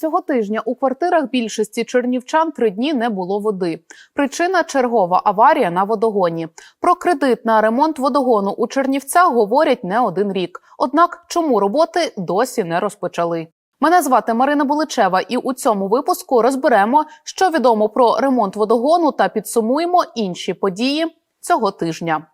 Цього тижня у квартирах більшості чернівчан три дні не було води. Причина чергова аварія на водогоні. Про кредит на ремонт водогону у Чернівцях говорять не один рік. Однак, чому роботи досі не розпочали? Мене звати Марина Буличева, і у цьому випуску розберемо, що відомо про ремонт водогону та підсумуємо інші події цього тижня.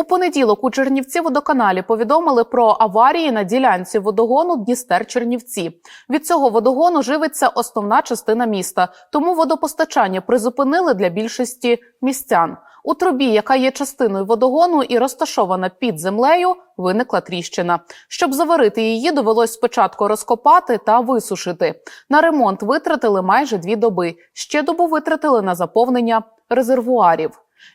У понеділок у Чернівці водоканалі повідомили про аварії на ділянці водогону Дністер Чернівці. Від цього водогону живиться основна частина міста, тому водопостачання призупинили для більшості містян. У трубі, яка є частиною водогону і розташована під землею, виникла тріщина. Щоб заварити її, довелось спочатку розкопати та висушити. На ремонт витратили майже дві доби. Ще добу витратили на заповнення резервуарів.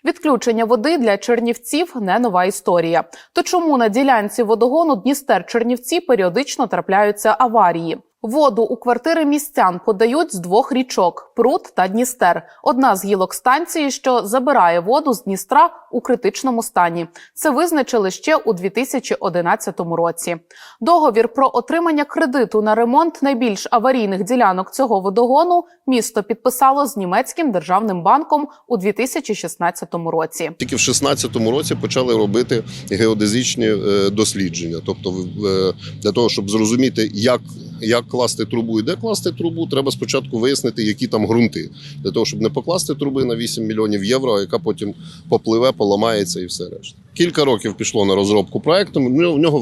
Відключення води для чернівців не нова історія. То чому на ділянці водогону Дністер Чернівці періодично трапляються аварії? Воду у квартири містян подають з двох річок Прут та Дністер. Одна з гілок станції, що забирає воду з Дністра у критичному стані. Це визначили ще у 2011 році. Договір про отримання кредиту на ремонт найбільш аварійних ділянок цього водогону місто підписало з німецьким державним банком у 2016 році. Тільки в 16-му році почали робити геодезичні е, дослідження. Тобто, е, для того, щоб зрозуміти, як, як класти трубу і де класти трубу, треба спочатку вияснити, які там ґрунти. Для того, щоб не покласти труби на 8 мільйонів євро, яка потім попливе, поламається і все решта. Кілька років пішло на розробку проекту. В нього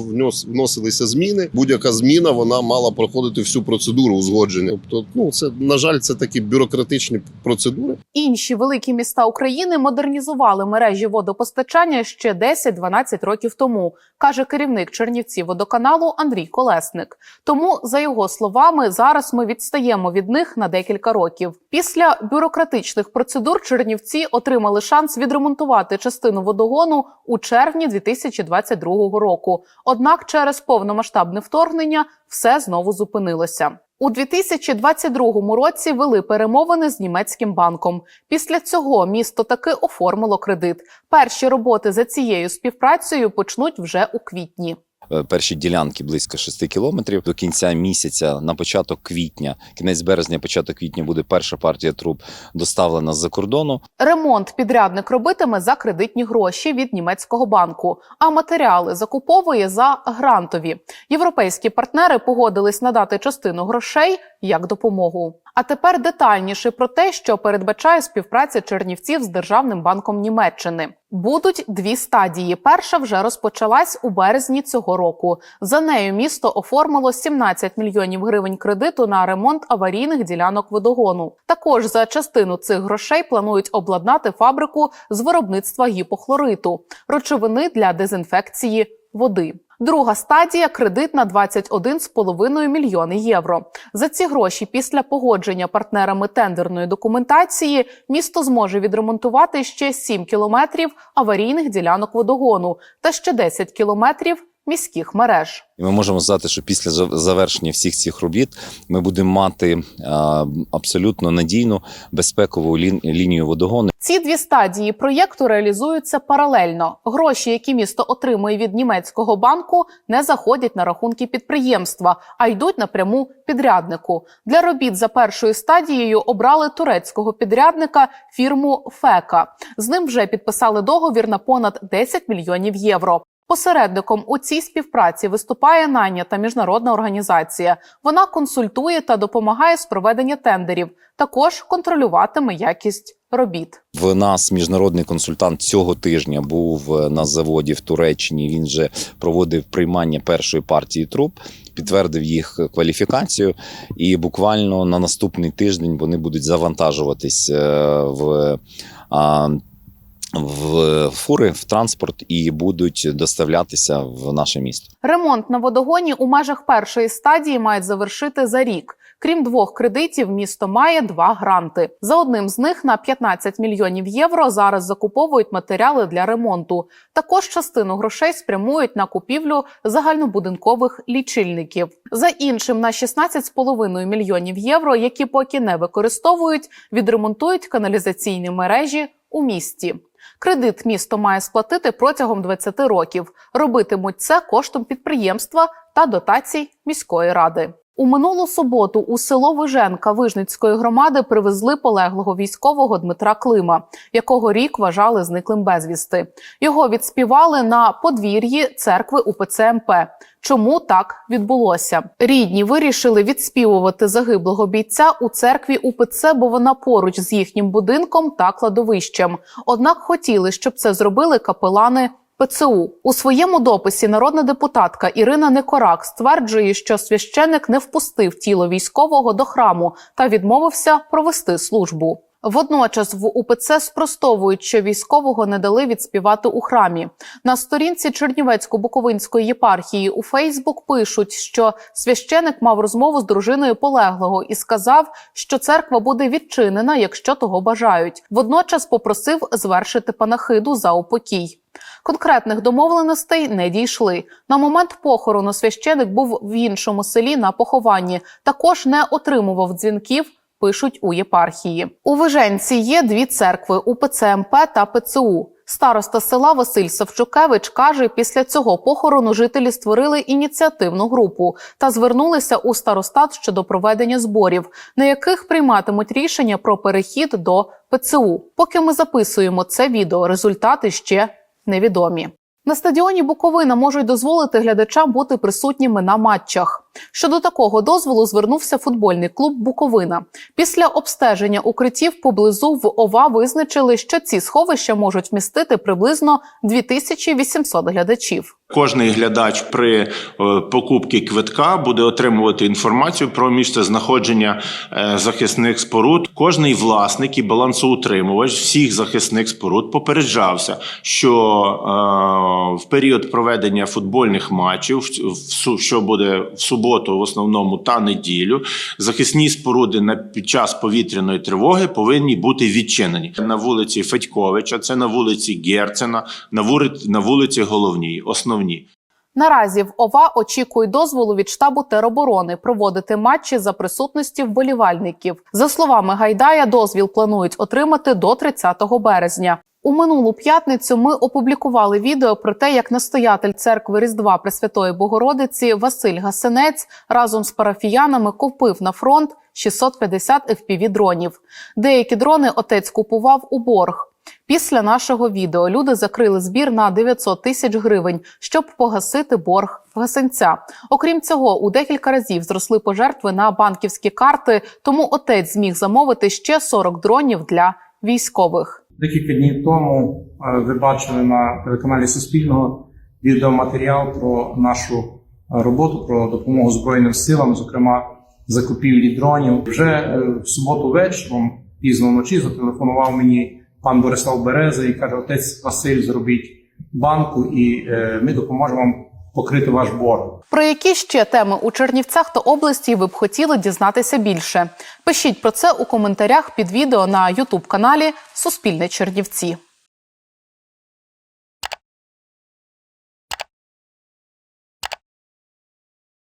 вносилися зміни. Будь-яка зміна вона мала проходити всю процедуру узгодження. Тобто, ну це на жаль, це такі бюрократичні процедури. Інші великі міста України модернізували мережі водопостачання ще 10-12 років тому, каже керівник Чернівці водоканалу Андрій Колесник. Тому, за його словами, зараз ми відстаємо від них на декілька років. Після бюрократичних процедур Чернівці отримали шанс відремонтувати частину водогону у червні 2022 року. Однак, через повномасштабне вторгнення все знову зупинилося. У 2022 році вели перемовини з німецьким банком. Після цього місто таки оформило кредит. Перші роботи за цією співпрацею почнуть вже у квітні. Е, перші ділянки близько 6 кілометрів. До кінця місяця, на початок квітня, кінець березня, початок квітня буде перша партія труб доставлена з-за кордону. Ремонт підрядник робитиме за кредитні гроші від німецького банку, а матеріали закуповує за грантові. Європейські партнери погодились надати частину грошей як допомогу. А тепер детальніше про те, що передбачає співпраця Чернівців з Державним банком Німеччини. Будуть дві стадії. Перша вже розпочалась у березні цього року. За нею місто оформило 17 мільйонів гривень кредиту на ремонт аварійних ділянок водогону. Також за частину цих грошей планують обладнати фабрику з виробництва гіпохлориту, речовини для дезінфекції води. Друга стадія кредит на 21,5 мільйони євро. За ці гроші після погодження партнерами тендерної документації місто зможе відремонтувати ще 7 кілометрів аварійних ділянок водогону та ще 10 кілометрів міських мереж. І ми можемо сказати, що після за- завершення всіх цих робіт ми будемо мати а, абсолютно надійну безпекову лін- лінію водогону. Ці дві стадії проєкту реалізуються паралельно. Гроші, які місто отримує від німецького банку, не заходять на рахунки підприємства, а йдуть напряму підряднику. Для робіт за першою стадією обрали турецького підрядника фірму Фека. З ним вже підписали договір на понад 10 мільйонів євро. Посередником у цій співпраці виступає найнята міжнародна організація. Вона консультує та допомагає з проведення тендерів. Також контролюватиме якість робіт. В нас міжнародний консультант цього тижня був е, на заводі в Туреччині. Він вже проводив приймання першої партії труб, підтвердив їх кваліфікацію, і буквально на наступний тиждень вони будуть завантажуватись е, в. В фури в транспорт і будуть доставлятися в наше місто. Ремонт на водогоні у межах першої стадії мають завершити за рік. Крім двох кредитів, місто має два гранти. За одним з них на 15 мільйонів євро зараз закуповують матеріали для ремонту. Також частину грошей спрямують на купівлю загальнобудинкових лічильників. За іншим на 16,5 мільйонів євро, які поки не використовують, відремонтують каналізаційні мережі у місті. Кредит місто має сплатити протягом 20 років. Робитимуть це коштом підприємства та дотацій міської ради. У минулу суботу у село Виженка Вижницької громади привезли полеглого військового Дмитра Клима, якого рік вважали зниклим безвісти. Його відспівали на подвір'ї церкви УПЦ МП. Чому так відбулося? Рідні вирішили відспівувати загиблого бійця у церкві УПЦ, бо вона поруч з їхнім будинком та кладовищем. Однак хотіли, щоб це зробили капелани ПЦУ у своєму дописі народна депутатка Ірина Некорак стверджує, що священик не впустив тіло військового до храму та відмовився провести службу. Водночас в УПЦ спростовують, що військового не дали відспівати у храмі. На сторінці Чернівецько-Буковинської єпархії у Фейсбук пишуть, що священик мав розмову з дружиною полеглого і сказав, що церква буде відчинена, якщо того бажають. Водночас попросив звершити панахиду за упокій. Конкретних домовленостей не дійшли. На момент похорону священик був в іншому селі на похованні. Також не отримував дзвінків. Пишуть у єпархії. У Виженці є дві церкви УПЦ МП та ПЦУ. Староста села Василь Савчукевич каже, після цього похорону жителі створили ініціативну групу та звернулися у старостат щодо проведення зборів, на яких прийматимуть рішення про перехід до ПЦУ. Поки ми записуємо це відео, результати ще невідомі. На стадіоні Буковина можуть дозволити глядачам бути присутніми на матчах. Щодо такого дозволу звернувся футбольний клуб Буковина. Після обстеження укриттів поблизу в ОВА визначили, що ці сховища можуть вмістити приблизно 2800 глядачів. Кожний глядач при е, покупці квитка буде отримувати інформацію про місце знаходження е, захисних споруд. Кожний власник і балансоутримувач всіх захисних споруд попереджався, що е, в період проведення футбольних матчів, що буде в суботу, в основному та неділю, захисні споруди на під час повітряної тривоги повинні бути відчинені на вулиці Федьковича, це на вулиці Герцена, на вулиці, на вулиці Головній, основні. Наразі в ОВА очікують дозволу від штабу тероборони проводити матчі за присутності вболівальників. За словами Гайдая, дозвіл планують отримати до 30 березня. У минулу п'ятницю ми опублікували відео про те, як настоятель церкви Різдва Пресвятої Богородиці Василь Гасенець разом з парафіянами купив на фронт 650 fpv дронів. Деякі дрони отець купував у борг. Після нашого відео люди закрили збір на 900 тисяч гривень, щоб погасити борг гасенця. Окрім цього, у декілька разів зросли пожертви на банківські карти, тому отець зміг замовити ще 40 дронів для військових. Декілька днів тому е, ви бачили на телеканалі Суспільного відеоматеріал про нашу е, роботу, про допомогу Збройним силам, зокрема закупівлі дронів. Вже е, в суботу вечором, пізно вночі, зателефонував мені пан Борислав Береза і каже: Отець Василь, зробіть банку, і ми допоможемо вам покрити ваш борг. Про які ще теми у Чернівцях та області ви б хотіли дізнатися більше? Пишіть про це у коментарях під відео на Ютуб каналі Суспільне Чернівці.